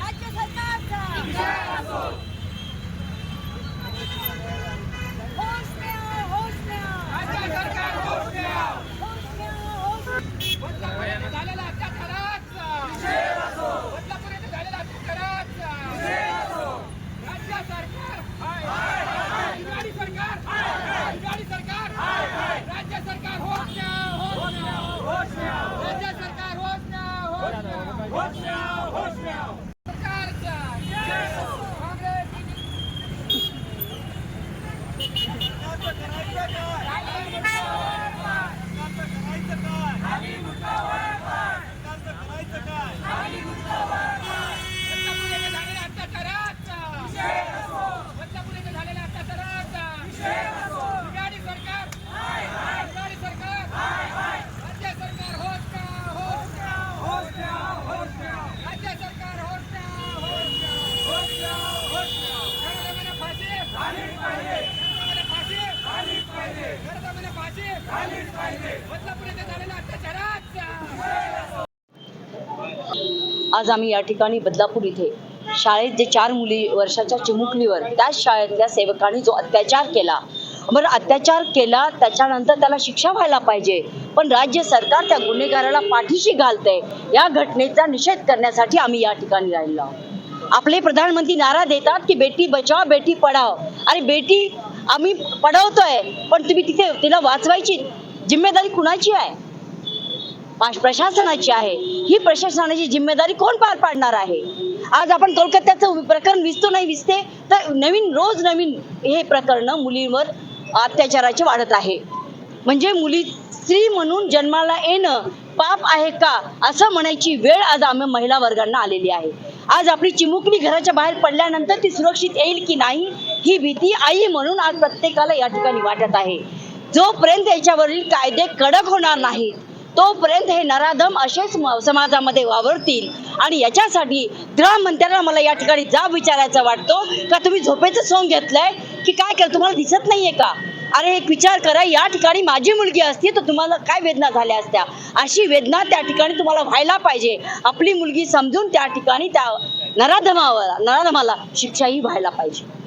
राज्य सरकारचा Watch now! Watch now! आज आम्ही या ठिकाणी बदलापूर इथे. शाळेत जे चार मुली वर्षाच्या चिमुकलीवर त्याच शाळेतल्या सेवकांनी जो अत्याचार केला. बरं अत्याचार केला त्याच्यानंतर त्याला शिक्षा व्हायला पाहिजे. पण राज्य सरकार त्या गुन्हेगाराला पाठीशी घालते या घटनेचा निषेध करण्यासाठी आम्ही या ठिकाणी राहिलो. आपले प्रधानमंत्री नारा देतात की बेटी बचाव बेटी पढाव अरे बेटी आम्ही पढवतोय पण तुम्ही तिथे तिला वाचवायची जिम्मेदारी कुणाची आहे? पाश- प्रशासनाची आहे. ही प्रशासनाची जिम्मेदारी कोण पार पाडणार आहे? आज आपण कोलकात्याचं प्रकरण विसतो नाही विसते तर नवीन रोज नवीन हे प्रकरण मुलींवर अत्याचाराचे वाढत आहे. म्हणजे मुली स्त्री म्हणून जन्माला येणं पाप आहे का? असं म्हणायची वेळ आज आम्ही महिला वर्गांना आलेली आहे. आज आपली चिमुकली घराच्या बाहेर पडल्यानंतर ती सुरक्षित येईल की नाही ही भीती आई म्हणून आज प्रत्येकाला या ठिकाणी वाटत आहे. जोपर्यंत याच्यावरील कायदे कडक होणार नाहीत तोपर्यंत हे नराधम असेच म- समाजामध्ये वावरतील. आणि याच्यासाठी गृहमंत्र्यांना मला या ठिकाणी जाब विचारायचा वाटतो. का तुम्ही झोपेचं सोंग घेतलंय? की काय केलं? तुम्हाला दिसत नाहीये का? अरे एक विचार करा या ठिकाणी माझी मुलगी असती तर तुम्हाला काय वेदना झाल्या असत्या? अशी वेदना त्या ठिकाणी तुम्हाला व्हायला पाहिजे. आपली मुलगी समजून त्या ठिकाणी त्या नराधमावर नराधमाला शिक्षाही व्हायला पाहिजे.